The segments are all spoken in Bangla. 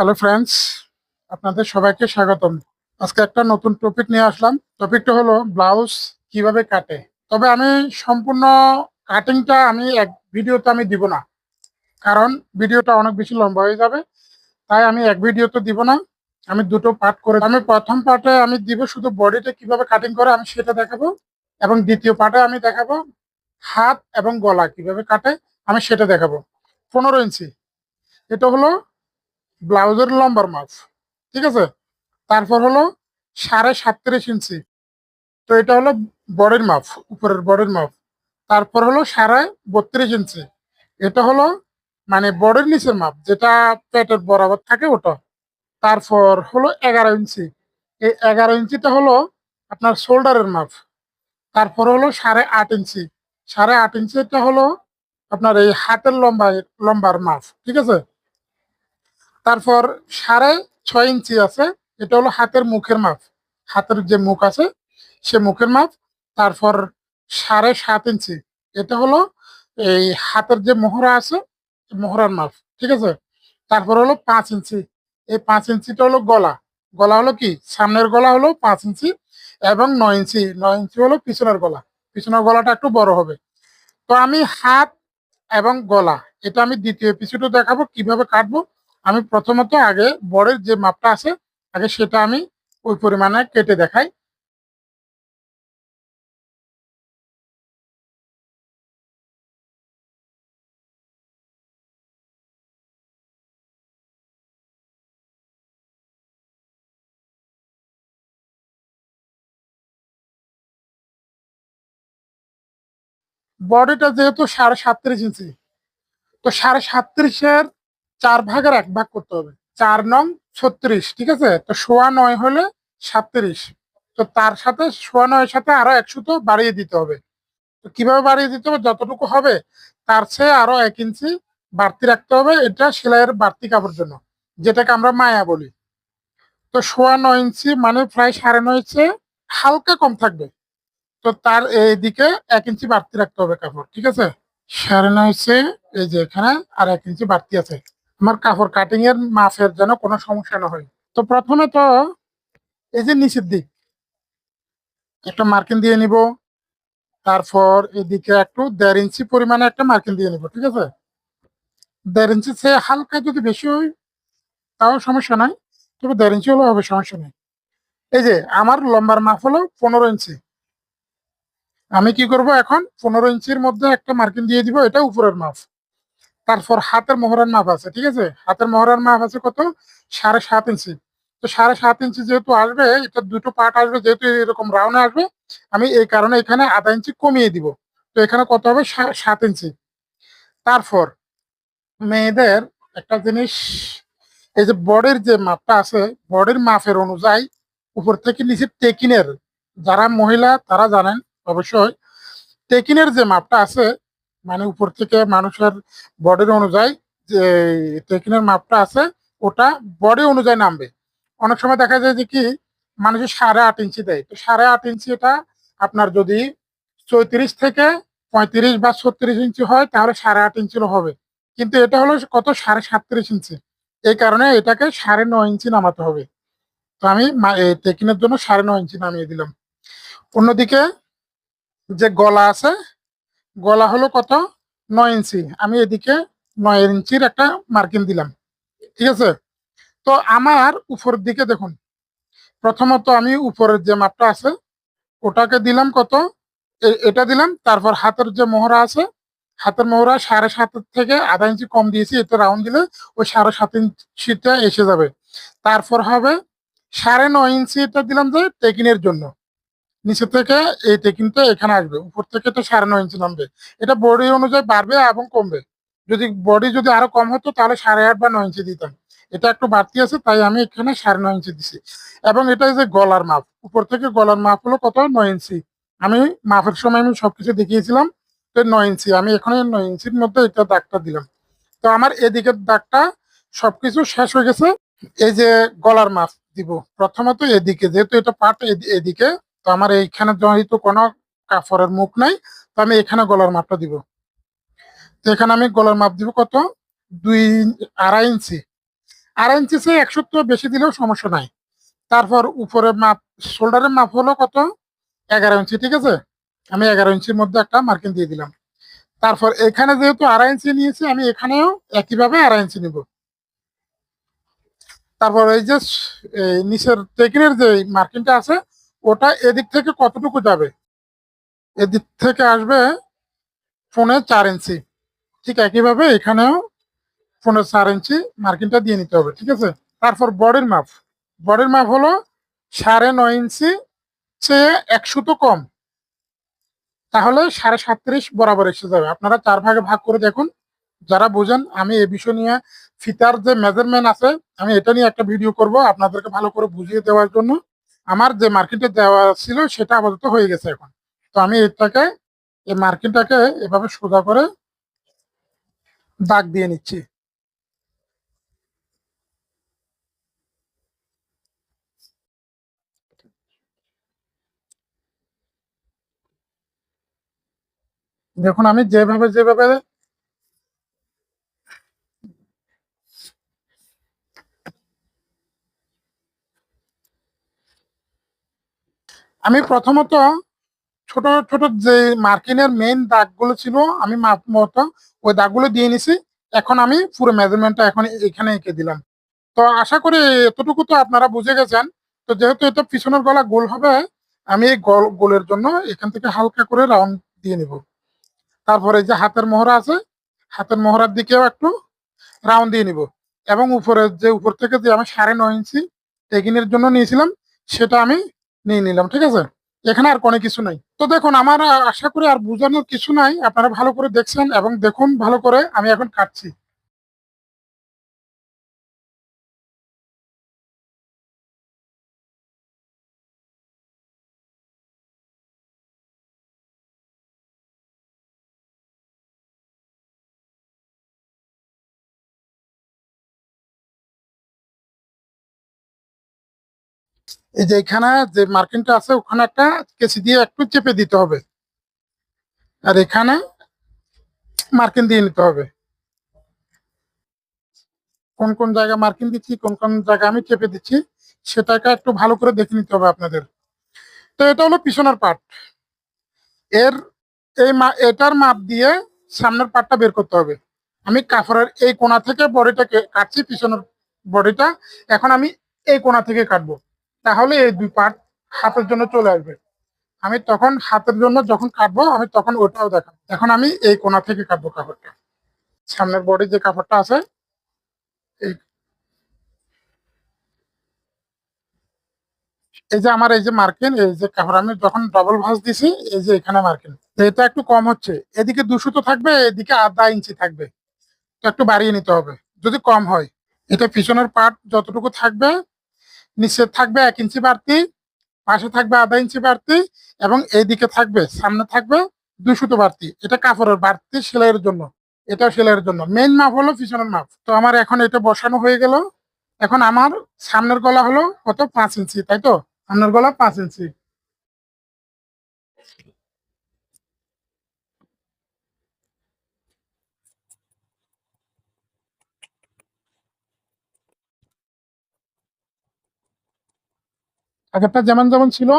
হ্যালো ফ্রেন্ডস আপনাদের সবাইকে স্বাগতম। আজকে একটা নতুন টপিক নিয়ে আসলাম। টপিকটা হলো ব্লাউজ কীভাবে কাটে? তবে আমি সম্পূর্ণ কাটিংটা আমি এক ভিডিওতে আমি দিব না। কারণ ভিডিওটা অনেক বেশি লম্বা হয়ে যাবে। তাই আমি এক ভিডিওতে দিব না। আমি দুটো পার্ট করে আমি প্রথম পার্টে আমি দিব শুধু বডিটা কীভাবে কাটিং করে আমি সেটা দেখাবো। এবং দ্বিতীয় পার্টে আমি দেখাবো হাত এবং গলা কীভাবে কাটে আমি সেটা দেখাবো। পনেরো ইঞ্চি। এটা হলো ব্লাউজের লম্বার মাপ ঠিক আছে? তারপর হলো সাড়ে সাতত্রিশ ইঞ্চি। তো এটা হলো বডির মাপ, উপরের বডির মাপ। তারপর হলো সাড়ে বত্রিশ ইঞ্চি। এটা হলো মানে বডির নিচের মাপ, যেটা পেটের বরাবর থাকে ওটা। তারপর হলো এগারো ইঞ্চি। এই এগারো ইঞ্চিটা হলো আপনার শোল্ডারের মাপ। তারপর হলো সাড়ে আট ইঞ্চি। সাড়ে আট ইঞ্চিটা হলো আপনার এই হাতের লম্বা লম্বার মাপ, ঠিক আছে? তারপর সাড়ে ছয় ইঞ্চি আছে, এটা হলো হাতের মুখের মাপ। হাতের যে মুখ আছে, সে মুখের মাপ। তারপর সাড়ে সাত ইঞ্চি, এটা হলো এই হাতের যে মোহরা আছে, মোহরার মাপ, ঠিক আছে? তারপর হলো পাঁচ ইঞ্চি, এই পাঁচ ইঞ্চিটা হলো গলা। গলা হলো কি? সামনের গলা হলো পাঁচ ইঞ্চি এবং নয় ইঞ্চি নয় ইঞ্চি হলো পিছনের গলা। পিছনের গলাটা একটু বড় হবে। তো আমি হাত এবং গলা, এটা আমি দ্বিতীয় এপিসোডে দেখাবো কীভাবে কাটবো। আমি প্রথমত আগে বড়ের যে মাপটা আছে, আগে সেটা আমি ওই পরিমাণে কেটে দেখাই। বডিটা যেহেতু সাড়ে সাতত্রিশ ইঞ্চি, তো সাড়ে সাতত্রিশের চার ভাগের এক ভাগ করতে হবে। চার নং ছত্রিশ, ঠিক আছে? তো সোয়া নয় হলে সাতত্রিশ। তো তার সাথে সোয়া নয়ের সাথে আরও একশো তো বাড়িয়ে দিতে হবে। তো কীভাবে বাড়িয়ে দিতে হবে? যতটুকু হবে, তার চেয়ে আরও এক ইঞ্চি বাড়তি রাখতে হবে। এটা সেলাইয়ের বাড়তি কাপড় জন্য, যেটাকে আমরা মায়া বলি। তো সোয়া নয় ইঞ্চি মানে প্রায় সাড়ে নয় ইঞ্চি হালকা কম থাকবে। তো তার এইদিকে এক ইঞ্চি বাড়তি রাখতে হবে কাপড়, ঠিক আছে? সাড়ে নয় ইঞ্চি এই যে এখানে আর এক ইঞ্চি বাড়তি আছে। আমার কাপড় কাটিং এর মাপের যেন কোনো সমস্যা না হয়। তো প্রথমে তো এই যে নিচের দিক, একটা মার্কিন দিয়ে নিব। তারপর এদিকে একটু দেড় ইঞ্চি পরিমাণে একটা মার্কিন দিয়ে নিব, ঠিক আছে? দেড় ইঞ্চি সে হালকা যদি বেশি হয়, তাও সমস্যা নাই। তবে দেড় ইঞ্চি হলেও হবে, সমস্যা নেই। এই যে আমার লম্বার মাপ হলো পনেরো ইঞ্চি। আমি কি করব এখন? পনেরো ইঞ্চির মধ্যে একটা মার্কিন দিয়ে দিব, এটা উপরের মাপ। তারপর হাতের মোহরার মাপ আছে, ঠিক আছে? হাতের মোহরার মাপ আছে কত? সাড়ে সাত ইঞ্চি। তো সাড়ে সাত ইঞ্চি যেহেতু আসবে, এটা দুটো পার্ট আসবে, যেহেতু এরকম রাউন্ড আসবে, আমি এই কারণে এখানে আধা ইঞ্চি কমিয়ে দিব। তো এখানে কত হবে? সাত ইঞ্চি। তারপর মেয়েদের একটা জিনিস, এই যে বডির যে মাপটা আছে, বডির মাপের অনুযায়ী উপর থেকে নিচে টেকিনের যারা মহিলা তারা জানেন অবশ্যই টেকিনের যে মাপটা আছে মানে উপর থেকে মানুষের বডির অনুযায়ী যে টেকিনের মাপটা আছে, ওটা বডি অনুযায়ী নামবে। অনেক সময় দেখা যায় যে কি মানুষের সাড়ে আট ইঞ্চি দেয়, তো সাড়ে আট ইঞ্চি এটা আপনার যদি চৌত্রিশ থেকে পঁয়ত্রিশ বা ছত্রিশ ইঞ্চি হয়, তাহলে সাড়ে আট ইঞ্চিরও হবে। কিন্তু এটা হলো কত? সাড়ে সাতত্রিশ ইঞ্চি। এই কারণে এটাকে সাড়ে নয় ইঞ্চি নামাতে হবে। তো আমি টেকিনের জন্য সাড়ে নয় ইঞ্চি নামিয়ে দিলাম। অন্যদিকে যে গলা আছে গলা হলো কত? নয় ইঞ্চি। আমি এদিকে নয় ইঞ্চির একটা মার্কিং দিলাম। ঠিক আছে? তো আমার উপরের দিকে দেখুন। প্রথমত আমি উপরের যে মাপটা আছে, ওটাকে দিলাম কত? এটা দিলাম, তারপর হাতের যে মোহরা আছে, হাতের মোহরা সাড়ে সাত থেকে আধা ইঞ্চি কম দিয়েছি এটা রাউন্ড দিলে ওই সাড়ে সাত ইঞ্চিটা এসে যাবে। তারপর হবে সাড়ে নয় ইঞ্চি এটা দিলাম যে টেকিনের জন্য। নিচে থেকে এই টেকিনটা এখানে আসবে। উপর থেকে তো সাড়ে নয় ইঞ্চি নামবে এটা বডি অনুযায়ী বাড়বে এবং কমবে। যদি বডি যদি আরও কম হতো, তাহলে সাড়ে আট বা নয় ইঞ্চি দিতাম। এটা একটু বাড়তি আছে, তাই আমি এখানে সাড়ে নয় ইঞ্চি দিছি। এবং এটা যে গলার মাপ, উপর থেকে গলার মাপ হলো কত? নয় ইঞ্চি আমি মাপের সময় আমি সবকিছু দেখিয়েছিলাম, তো নয় ইঞ্চি আমি এখানে নয় ইঞ্চির মধ্যে এটা দাগটা দিলাম। তো আমার এদিকের দাগটা সবকিছু শেষ হয়ে গেছে। এই যে গলার মাপ দিব। প্রথমত এদিকে, যেহেতু এটা পাট এদিকে আমার এইখানে যেহেতু কোনো কাপড়ের মুখ নাই, তো আমি এখানে গলার মাপটা দিব। তো এখানে আমি গলার মাপ দিব কত? দুই, আড়াই ইঞ্চি। আড়াই ইঞ্চি চেয়ে একশো তো বেশি দিলেও সমস্যা নাই। তারপর উপরে মাপ শোল্ডারের মাপ হলো কত? এগারো ইঞ্চি, ঠিক আছে? আমি এগারো ইঞ্চির মধ্যে একটা মার্কিং দিয়ে দিলাম। তারপর এখানে যেহেতু আড়াই ইঞ্চি নিয়েছি, আমি এখানেও একইভাবে আড়াই ইঞ্চি নিব। তারপর এই যে নিচের টেকিনের যে মার্কিংটা আছে ওটা এদিক থেকে কতটুকু যাবে? এদিক থেকে আসবে ফোনে চার ইঞ্চি। ঠিক একইভাবে এখানেও ফোনে চার ইঞ্চি মার্কিংটা দিয়ে নিতে হবে, ঠিক আছে? তারপর বডির মাপ। বডির মাপ হলো সাড়ে নয় ইঞ্চি চেয়ে একশো তো কম। তাহলে সাড়ে সাতত্রিশ বরাবর এসে যাবে। আপনারা চার ভাগে ভাগ করে দেখুন। যারা বোঝেন, আমি এ বিষয় নিয়ে ফিতার যে মেজারমেন্ট আছে, আমি এটা নিয়ে একটা ভিডিও করব আপনাদেরকে ভালো করে বুঝিয়ে দেওয়ার জন্য। আমার যে মার্কেটে দেওয়া ছিল সেটা আপাতত হয়ে গেছে এখন। তো আমি এটাকে, এই মার্কিনটাকে এভাবে সোজা করে দাগ দিয়ে নিচ্ছি। দেখুন, আমি যেভাবে যেভাবে আমি প্রথমত ছোট ছোট যে মার্কিনের মেইন দাগগুলো ছিল, আমি মাপ মতো ওই দাগগুলো দিয়ে নিছি। এখন আমি পুরো মেজারমেন্টটা এখন এখানে এঁকে দিলাম। তো আশা করি এতটুকু তো আপনারা বুঝে গেছেন। তো যেহেতু এটা পিছনের গলা গোল হবে, আমি এই গোল, গোলের জন্য এখান থেকে হালকা করে রাউন্ড দিয়ে নিব। তারপরে যে হাতের মোহরা আছে, হাতের মোহরার দিকেও একটু রাউন্ড দিয়ে নিব। এবং উপরে যে উপর থেকে যে আমি সাড়ে নয় ইঞ্চি টেকিনের জন্য নিয়েছিলাম, সেটা আমি নিয়ে নিলাম, ঠিক আছে? এখানে আর কোনো কিছু নাই। তো দেখুন, আমার আশা করি আর বোঝানোর কিছু নাই। আপনারা ভালো করে দেখছেন এবং দেখুন, ভালো করে আমি এখন কাটছি। এই যে এখানে যে মার্কিংটা আছে, ওখানে একটা কেসি দিয়ে একটু চেপে দিতে হবে। আর এখানে মার্কিং দিয়ে নিতে হবে। কোন কোন জায়গায় মার্কিং দিচ্ছি, কোন কোন জায়গায় আমি চেপে দিচ্ছি, সেটাকে একটু ভালো করে দেখে নিতে হবে আপনাদের। তো এটা হলো পিছনের পার্ট। এর, এই এটার মাপ দিয়ে সামনের পার্টটা বের করতে হবে। আমি কাফরের এই কোনা থেকে বডিটাকে কাটছি, পিছনের বডিটা। এখন আমি এই কোনা থেকে কাটবো। তাহলে এই দুই পার্ট হাতের জন্য চলে আসবে। আমি তখন হাতের জন্য যখন কাটবো, আমি তখন ওটাও দেখাবো। এখন আমি এই কোণা থেকে কাটবো কাপড়টা। সামনের বডি যে কাপড়টা আছে, এই এই যে আমার এই যে মার্কিন, এই যে কাপড়, আমি যখন ডবল ভাঁজ দিছি, এই যে এখানে মার্কিন। এটা একটু কম হচ্ছে। এদিকে দুশো তো থাকবে, এদিকে আধা ইঞ্চি থাকবে। একটু বাড়িয়ে নিতে হবে। যদি কম হয়, এটা পিছনের পার্ট যতটুকু থাকবে নিচে থাকবে এক ইঞ্চি বাড়তি, পাশে থাকবে আধা ইঞ্চি বাড়তি এবং এইদিকে থাকবে, সামনে থাকবে দুই সুতো বাড়তি। এটা কাপড়ের বাড়তি সেলাইয়ের জন্য, এটা সেলাইয়ের জন্য। মেইন মাপ হলো পিছনের মাপ। তো আমার এখন এটা বসানো হয়ে গেল। এখন আমার সামনের গলা হলো কত? পাঁচ ইঞ্চি, তাই তো? সামনের গলা পাঁচ ইঞ্চি। আগেরটা যেমন যেমন ছিল,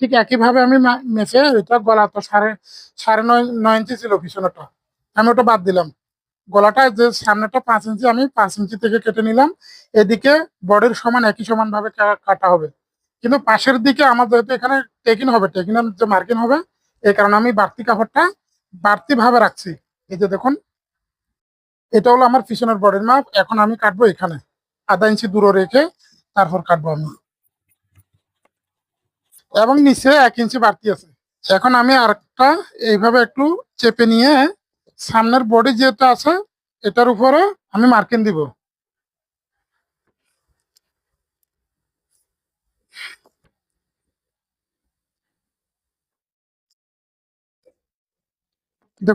ঠিক একইভাবে আমি মা- মেপে এটা গলা তো সাড়ে সাড়ে নয় নয় ইঞ্চি ছিল পিছনেটা আমি ওটা বাদ দিলাম। গলাটা যে সামনেটা পাঁচ ইঞ্চি, আমি পাঁচ ইঞ্চি থেকে কেটে নিলাম। এদিকে বডির সমান একই সমান ভাবে কাটা হবে। কিন্তু পাশের দিকে আমার যেহেতু এখানে টেকিন হবে, টেকিনের যে মার্কিন হবে, এই কারণে আমি বাড়তি কাপড়টা বাড়তি ভাবে রাখছি। এই যে দেখুন, এটা হলো আমার পিছনের বডির মাপ। এখন আমি কাটবো এখানে। আধা ইঞ্চি দূরে রেখে তারপর কাটবো আমি। এবং নিচে এক ইঞ্চি বাড়তি আছে। এখন আমি আরেকটা এইভাবে একটু চেপে নিয়ে সামনের বডি যেটা আছে, এটার উপরে আমি মার্কিন দিব।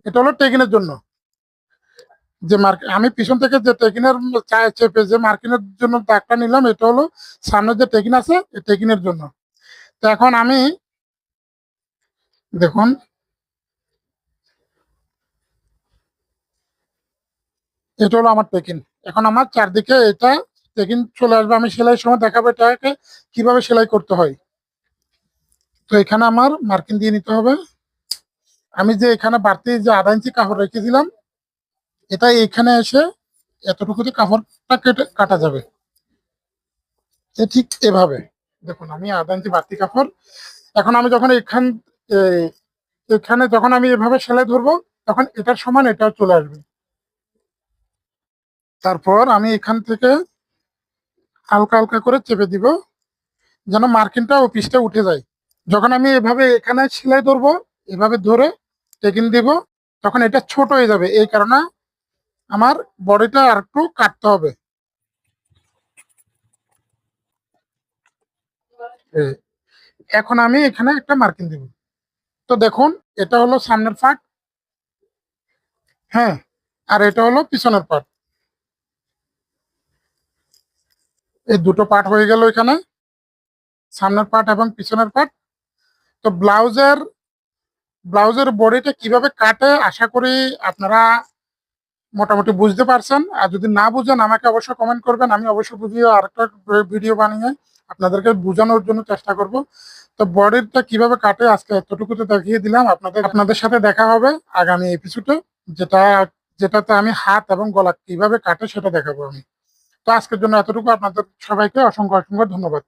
এটা হলো টেকিনের জন্য। যে মার্ক আমি পিছন থেকে যে টেকিনের চেপে যে মার্কিনের জন্য দাগটা নিলাম, এটা হলো সামনে যে টেকিন আছে টেকিনের জন্য। তো এখন আমি দেখুন, এটা হলো আমার টেকিন এখন আমার চারদিকে এটা চেকিং চলে আসবে। আমি সেলাই সময় দেখাবো এটাকে, কীভাবে সেলাই করতে হয়। তো এখানে আমার মার্কিন দিয়ে নিতে হবে। আমি যে এখানে বাড়তি যে আধা ইঞ্চি কাপড় রেখেছিলাম, এটা এখানে এসে এতটুকুতে কাপড়টা কেটে কাটা যাবে। ঠিক এভাবে। দেখুন, আমি আধা ইঞ্চি বাড়তি কাপড়, এখন আমি যখন এখান এখানে যখন আমি এভাবে সেলাই ধরবো, তখন এটার সমান এটাও চলে আসবে। তারপর আমি এখান থেকে হালকা হালকা করে চেপে দিব, যেন মার্কিনটা ও পিসটা উঠে যায়। যখন আমি এভাবে এখানে সেলাই ধরবো, এভাবে ধরে টেকিন দিব, তখন এটা ছোট হয়ে যাবে। এই কারণে আমার বডিটা আর একটু কাটতে হবে। এখন আমি এখানে একটা মার্কিং দিব। তো দেখুন, এটা হলো সামনের পার্ট হ্যাঁ আর এটা হলো পিছনের পার্ট এই দুটো পার্ট হয়ে গেল এখানে। সামনের পার্ট এবং পিছনের পার্ট তো ব্লাউজের ব্লাউজের বডিটা কীভাবে কাটে, আশা করি আপনারা মোটামুটি বুঝতে পারছেন। আর যদি না বুঝেন, আমাকে অবশ্যই কমেন্ট করবেন। আমি অবশ্যই বুঝিয়ে আরেকটা ভিডিও বানিয়ে আপনাদেরকে বোঝানোর জন্য চেষ্টা করব। তো বডিটা কীভাবে কাটে আজকে এতটুকুতে দেখিয়ে দিলাম। আপনাদের আপনাদের সাথে দেখা হবে আগামী এপিসোডে যেটা, যেটাতে আমি হাত এবং গলা কীভাবে কাটে সেটা দেখাবো আমি। তো আজকের জন্য এতটুকু। আপনাদের সবাইকে অসংখ্য অসংখ্য ধন্যবাদ।